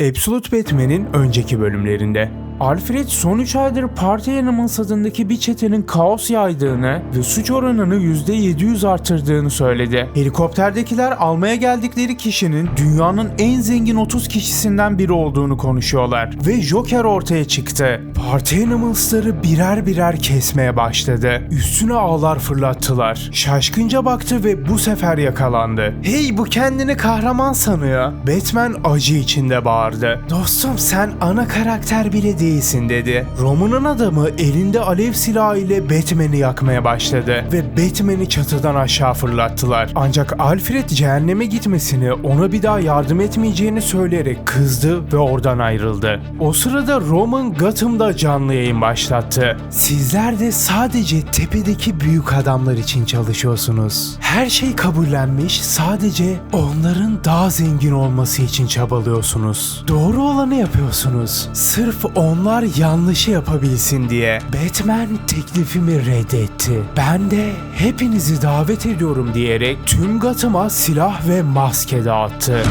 Absolute Batman'in önceki bölümlerinde Alfred son 3 aydır Party Animals bir çetenin kaos yaydığını ve suç oranını %700 artırdığını söyledi. Helikopterdekiler almaya geldikleri kişinin dünyanın en zengin 30 kişisinden biri olduğunu konuşuyorlar ve Joker ortaya çıktı. Party Animals'ları birer birer kesmeye başladı. Üstüne ağlar fırlattılar. Şaşkınca baktı ve bu sefer yakalandı. Hey bu kendini kahraman sanıyor. Batman acı içinde bağırdı. Dostum sen ana karakter bile değilsin dedi. Roman'ın adamı elinde alev silahı ile Batman'i yakmaya başladı ve Batman'i çatıdan aşağı fırlattılar. Ancak Alfred cehenneme gitmesini, ona bir daha yardım etmeyeceğini söyleyerek kızdı ve oradan ayrıldı. O sırada Roman Gotham'da canlı yayın başlattı. Sizler de sadece tepedeki büyük adamlar için çalışıyorsunuz. Her şey kabullenmiş, sadece onların daha zengin olması için çabalıyorsunuz. Doğru olanı yapıyorsunuz. Sırf onlar yanlışı yapabilsin diye. Batman teklifimi reddetti. Ben de hepinizi davet ediyorum diyerek tüm Gotham'a silah ve maske dağıttı.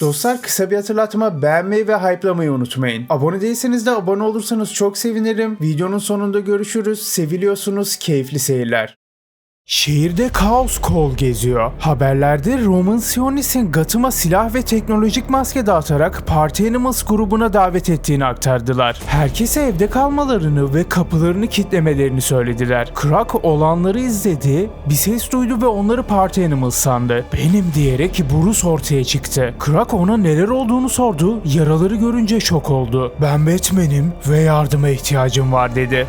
Dostlar kısa bir hatırlatma beğenmeyi ve hype'lamayı unutmayın. Abone değilseniz de abone olursanız çok sevinirim. Videonun sonunda görüşürüz. Seviliyorsunuz. Keyifli seyirler. Şehirde kaos kol geziyor. Haberlerde Roman Sionis'in Gotham'a silah ve teknolojik maske dağıtarak Party Animals grubuna davet ettiğini aktardılar. Herkese evde kalmalarını ve kapılarını kilitlemelerini söylediler. Krak olanları izledi, bir ses duydu ve onları Party Animals sandı. Benim diyerek Bruce ortaya çıktı. Krak ona neler olduğunu sordu, yaraları görünce şok oldu. Ben Batman'im ve yardıma ihtiyacım var dedi.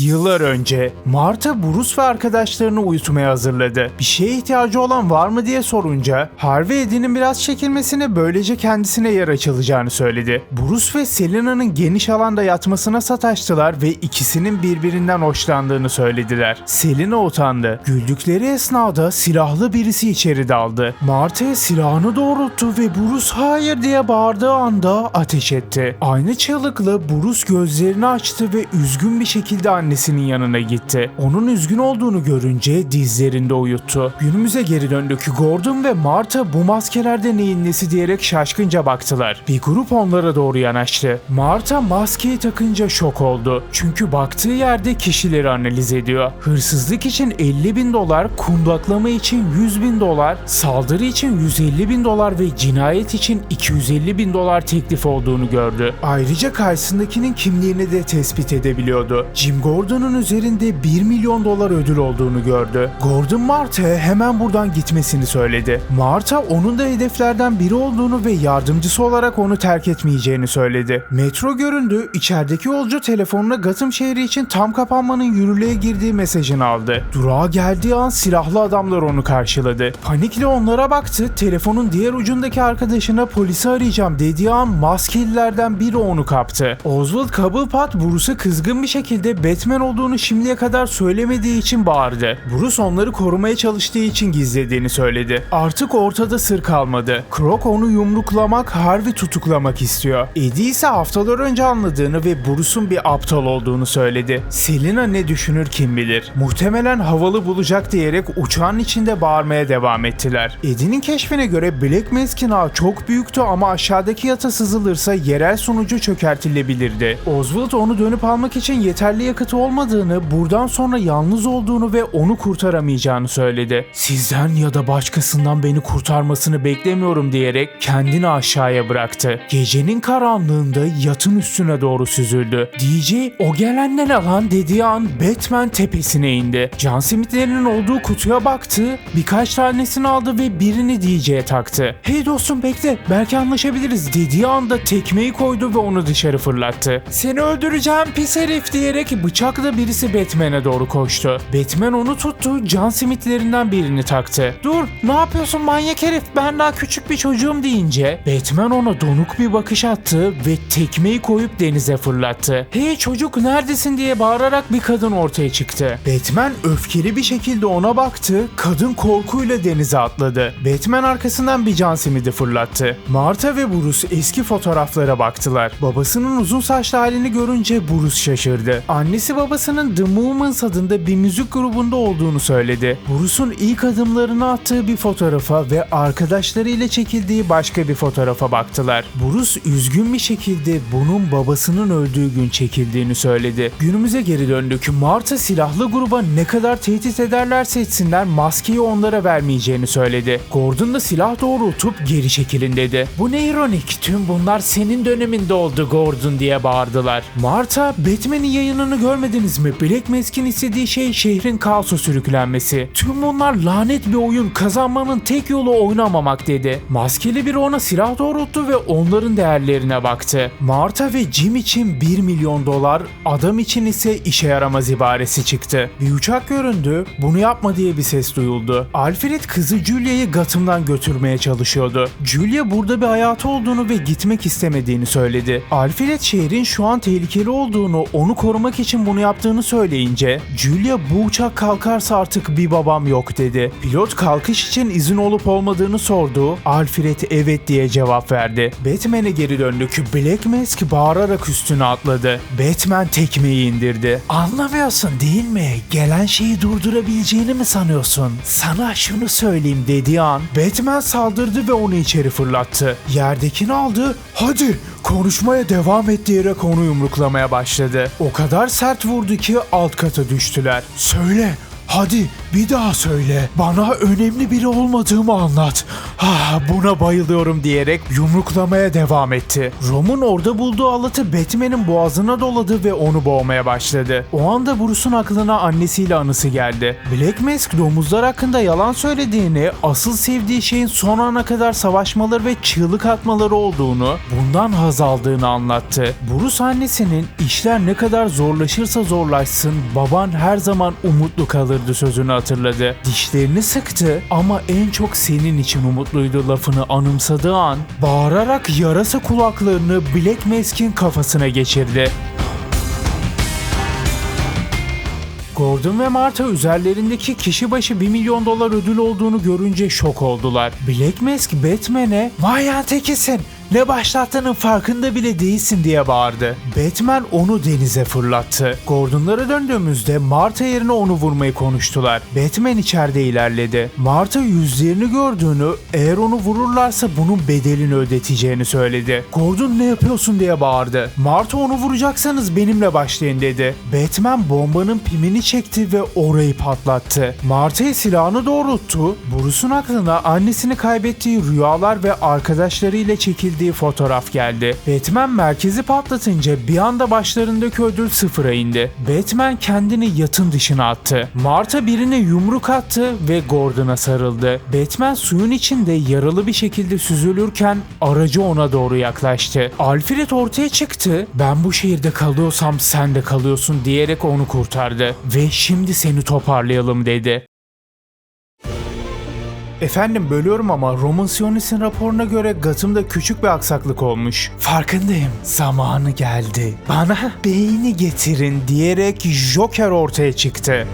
Yıllar önce Marta Bruce ve arkadaşlarını uyutmaya hazırladı. Bir şeye ihtiyacı olan var mı diye sorunca Harvey Eddie'nin biraz çekilmesine böylece kendisine yer açılacağını söyledi. Bruce ve Selena'nın geniş alanda yatmasına sataştılar ve ikisinin birbirinden hoşlandığını söylediler. Selena utandı. Güldükleri esnada silahlı birisi içeri daldı. Marta'ya silahını doğrulttu ve Bruce hayır diye bağırdığı anda ateş etti. Aynı çığlıkla Bruce gözlerini açtı ve üzgün bir şekilde annesinin yanına gitti. Onun üzgün olduğunu görünce dizlerinde uyuttu. Günümüze geri döndük. Gordon ve Marta bu maskelerde neyin nesi diyerek şaşkınca baktılar. Bir grup onlara doğru yanaştı. Marta maskeyi takınca şok oldu. Çünkü baktığı yerde kişileri analiz ediyor. Hırsızlık için 50 bin dolar, kundaklama için 100 bin dolar, saldırı için 150 bin dolar ve cinayet için 250 bin dolar teklif olduğunu gördü. Ayrıca karşısındakinin kimliğini de tespit edebiliyordu. Jim Gordon'un üzerinde 1 milyon dolar ödül olduğunu gördü. Gordon Marta'ya hemen buradan gitmesini söyledi. Marta onun da hedeflerden biri olduğunu ve yardımcısı olarak onu terk etmeyeceğini söyledi. Metro göründü, içerideki yolcu telefonuna Gotham şehri için tam kapanmanın yürürlüğe girdiği mesajını aldı. Durağa geldiği an silahlı adamlar onu karşıladı. Panikle onlara baktı, telefonun diğer ucundaki arkadaşına polisi arayacağım dediği an maskelilerden biri onu kaptı. Oswald Cobblepot Bruce'a kızgın bir şekilde Batman olduğunu şimdiye kadar söylemediği için bağırdı. Bruce onları korumaya çalıştığı için gizlediğini söyledi. Artık ortada sır kalmadı. Croc onu yumruklamak, Harvey tutuklamak istiyor. Eddie ise haftalar önce anladığını ve Bruce'un bir aptal olduğunu söyledi. Selina ne düşünür kim bilir. Muhtemelen havalı bulacak diyerek uçağın içinde bağırmaya devam ettiler. Eddie'nin keşfine göre Black Mask'in ağı çok büyüktü ama aşağıdaki yata sızılırsa yerel sunucu çökertilebilirdi. Oswald onu dönüp almak için yeterli yakıtı olmadığını, buradan sonra yalnız olduğunu ve onu kurtaramayacağını söyledi. Sizden ya da başkasından beni kurtarmasını beklemiyorum diyerek kendini aşağıya bıraktı. Gecenin karanlığında yatın üstüne doğru süzüldü. DJ o gelen ne lan dediği an Batman tepesine indi. John Smith'lerin olduğu kutuya baktı, birkaç tanesini aldı ve birini DJ'ye taktı. Hey dostum bekle belki anlaşabiliriz dediği anda tekmeyi koydu ve onu dışarı fırlattı. Seni öldüreceğim pis herif diyerek bıçağı bıçakla birisi Batman'e doğru koştu. Batman onu tuttu, can simitlerinden birini taktı. Dur, ne yapıyorsun manyak herif? Ben daha küçük bir çocuğum deyince Batman ona donuk bir bakış attı ve tekmeyi koyup denize fırlattı. Hey çocuk neredesin diye bağırarak bir kadın ortaya çıktı. Batman öfkeli bir şekilde ona baktı, kadın korkuyla denize atladı. Batman arkasından bir can simidi fırlattı. Martha ve Bruce eski fotoğraflara baktılar. Babasının uzun saçlı halini görünce Bruce şaşırdı. Annesi babasının The Movements adında bir müzik grubunda olduğunu söyledi. Bruce'un ilk adımlarını attığı bir fotoğrafa ve arkadaşlarıyla çekildiği başka bir fotoğrafa baktılar. Bruce üzgün bir şekilde bunun babasının öldüğü gün çekildiğini söyledi. Günümüze geri döndük. Martha silahlı gruba ne kadar tehdit ederlerse etsinler maskeyi onlara vermeyeceğini söyledi. Gordon da silah doğrultup geri çekilin dedi. Bu ne ironik tüm bunlar senin döneminde oldu Gordon diye bağırdılar. Martha Batman'in yayınını görmediniz mi? Black Mask'in istediği şey şehrin kaosu sürüklenmesi. Tüm bunlar lanet bir oyun kazanmanın tek yolu oynamamak dedi. Maskeli biri ona silah doğrulttu ve onların değerlerine baktı. Martha ve Jim için 1 milyon dolar, adam için ise işe yaramaz ibaresi çıktı. Bir uçak göründü, bunu yapma diye bir ses duyuldu. Alfred kızı Julia'yı Gotham'dan götürmeye çalışıyordu. Julia burada bir hayatı olduğunu ve gitmek istemediğini söyledi. Alfred şehrin şu an tehlikeli olduğunu, onu korumak için bunu yaptığını söyleyince Julia bu uçak kalkarsa artık bir babam yok dedi. Pilot kalkış için izin olup olmadığını sordu. Alfred evet diye cevap verdi. Batman'e geri döndük. Black Mask bağırarak üstüne atladı. Batman tekmeyi indirdi. Anlamıyorsun değil mi? Gelen şeyi durdurabileceğini mi sanıyorsun? Sana şunu söyleyeyim dediği an Batman saldırdı ve onu içeri fırlattı. Yerdekini aldı. Hadi konuşmaya devam et diyerek onu yumruklamaya başladı. O kadar sert vurdu ki alt kata düştüler. Söyle Hadi bir daha söyle. Bana önemli biri olmadığımı anlat. Ha, buna bayılıyorum diyerek yumruklamaya devam etti. Rom'un orada bulduğu alatı Batman'in boğazına doladı ve onu boğmaya başladı. O anda Bruce'un aklına annesiyle anısı geldi. Black Mask domuzlar hakkında yalan söylediğini, asıl sevdiği şeyin son ana kadar savaşmaları ve çığlık atmaları olduğunu, bundan haz aldığını anlattı. Bruce annesinin işler ne kadar zorlaşırsa zorlaşsın baban her zaman umutlu kalırdı sözünü hatırladı. Dişlerini sıktı ama en çok senin için umutluydu lafını anımsadığı an bağırarak yarasa kulaklarını Black Mask'in kafasına geçirdi. Gordon ve Martha üzerlerindeki kişi başı 1 milyon dolar ödül olduğunu görünce şok oldular. Black Mask Batman'e ''Vay tekisin ne başlattığının farkında bile değilsin diye bağırdı. Batman onu denize fırlattı. Gordon'lara döndüğümüzde Martha yerine onu vurmayı konuştular. Batman içeride ilerledi. Martha yüzlerini gördüğünü, eğer onu vururlarsa bunun bedelini ödeteceğini söyledi. Gordon ne yapıyorsun diye bağırdı. Martha onu vuracaksanız benimle başlayın dedi. Batman bombanın pimini çekti ve orayı patlattı. Martha'ya silahını doğrulttu. Bruce'un aklına annesini kaybettiği rüyalar ve arkadaşlarıyla çekildiği fotoğraf geldi. Batman merkezi patlatınca bir anda başlarındaki ödül sıfıra indi. Batman kendini yatın dışına attı. Martha birine yumruk attı ve Gordon'a sarıldı. Batman suyun içinde yaralı bir şekilde süzülürken aracı ona doğru yaklaştı. Alfred ortaya çıktı. Ben bu şehirde kalıyorsam sen de kalıyorsun diyerek onu kurtardı. Ve şimdi seni toparlayalım dedi. Efendim bölüyorum ama Roman Sionis'in raporuna göre Gotham'da küçük bir aksaklık olmuş. Farkındayım. Zamanı geldi. Bana beyni getirin diyerek Joker ortaya çıktı.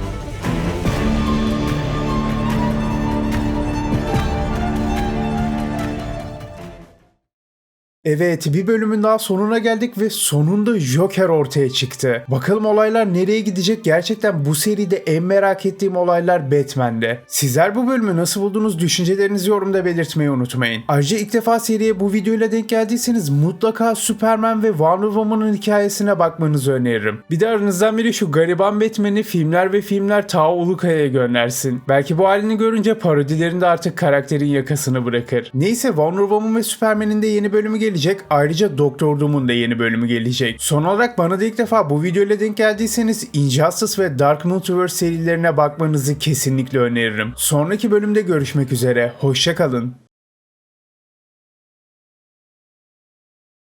Evet bir bölümün daha sonuna geldik ve sonunda Joker ortaya çıktı. Bakalım olaylar nereye gidecek? Gerçekten bu seride en merak ettiğim olaylar Batman'de. Sizler bu bölümü nasıl buldunuz? Düşüncelerinizi yorumda belirtmeyi unutmayın. Ayrıca ilk defa seriye bu videoyla denk geldiyseniz mutlaka Superman ve Wonder Woman'ın hikayesine bakmanızı öneririm. Bir de aranızdan biri şu gariban Batman'i filmler ve filmler ta Ulukaya'ya göndersin. Belki bu halini görünce parodilerinde artık karakterin yakasını bırakır. Neyse Wonder Woman ve Superman'in de yeni bölümü gelecek gelecek. Ayrıca Doktor Doom'un da yeni bölümü gelecek. Son olarak bana da ilk defa bu videoyla denk geldiyseniz Injustice ve Dark Multiverse serilerine bakmanızı kesinlikle öneririm. Sonraki bölümde görüşmek üzere. Hoşçakalın.